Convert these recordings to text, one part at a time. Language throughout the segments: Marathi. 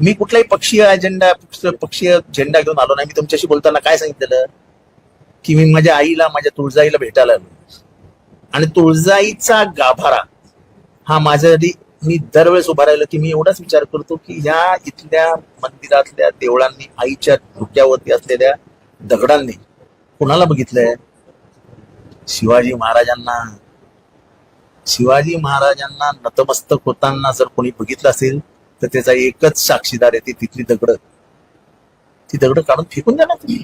मी कुठलाही पक्षीय अजेंडा पक्षीय झेंडा घेऊन आलो नाही. मी तुमच्याशी बोलताना काय सांगितलेलं? की मी माझ्या आईला माझ्या तुळजाईला भेटायला आलो. आणि तुळजाईचा गाभारा हा माझ्यासाठी मी दरवेळेस उभा की मी एवढाच विचार करतो की ह्या इथल्या मंदिरातल्या देवळांनी आईच्या डोक्यावरती असलेल्या दगडांनी कुणाला बघितलंय? शिवाजी महाराजांना. शिवाजी महाराजांना नतमस्तक होताना जर कोणी बघितलं असेल तर त्याचा एकच साक्षीदार आहे ती तिथली दगड. ती दगड काढून फेकून द्या ना तुम्ही.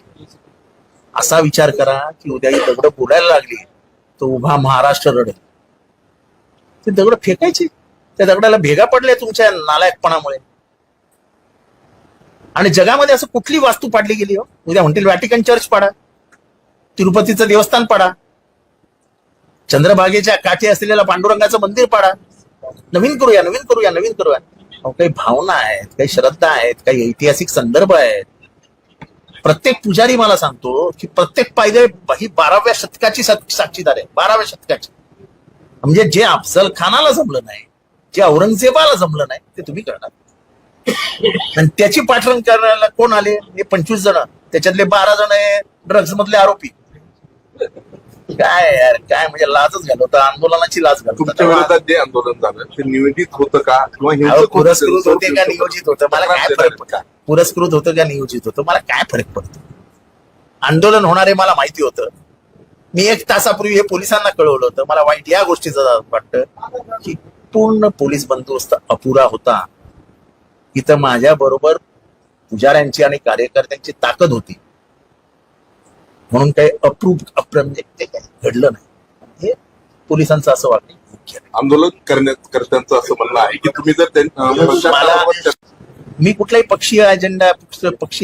असा विचार करा की उद्या ही दगड बोलायला लागली तर उभा महाराष्ट्र रडेल. ते दगड फेकायची. त्या दगडाला भेगा पडल्या तुमच्या नालायकपणामुळे. आणि जगामध्ये असं कुठली वास्तू पाडली गेली हो? उद्या म्हणतील वॅटिकन चर्च पाडा तिरुपतीचं देवस्थान पाडा चंद्रभागेच्या काठी असलेल्या पांडुरंगाचं मंदिर पाडा. नवीन करूया नवीन करूया नवीन करूया. काही भावना आहेत काही श्रद्धा आहेत काही ऐतिहासिक संदर्भ आहेत. प्रत्येक पुजारी मला सांगतो की प्रत्येक पायदे ही बाराव्या शतकाची साक्षीदार आहे बाराव्या शतकाची. म्हणजे जे अफजल खानाला जमलं नाही जे औरंगजेबाला जमलं नाही ते तुम्ही करणार. आणि त्याची पाठवण करायला कोण आले? हे पंचवीस जण त्याच्यातले बारा जण हे ड्रग्स मधले आरोपी. काय यार काय म्हणजे लाजच घालवता आंदोलनाची लाज तुमच्या विरोधात जे आंदोलन झालं ते नियोजित होतं का? किंवा हिंसक होतं? पुरस्कृत होते का नियोजित होतं? मला काय फरक पडतो? पुरस्कृत होतं का नियोजित होतं? मला काय फरक पडतो? आंदोलन होणारे मला माहिती होतं. मी एक तासापूर्वी हे पोलिसांना कळवलं होतं. मला वाईट या गोष्टीचं वाटतं की पूर्ण पोलीस बंदोबस्त अपुरा होता. इथं माझ्या बरोबर पुजाऱ्यांची आणि कार्यकर्त्यांची ताकद होती. म्हणून काही अप्रूप अप्र म्हणजे ते काही घडलं नाही हे पोलिसांचं असं वाटणं योग्य. आंदोलन करण्यात करत्यांचं असं म्हणणं आहे की तुम्ही जर मला मी कुठलाही पक्षीय अजेंडा पक्षीय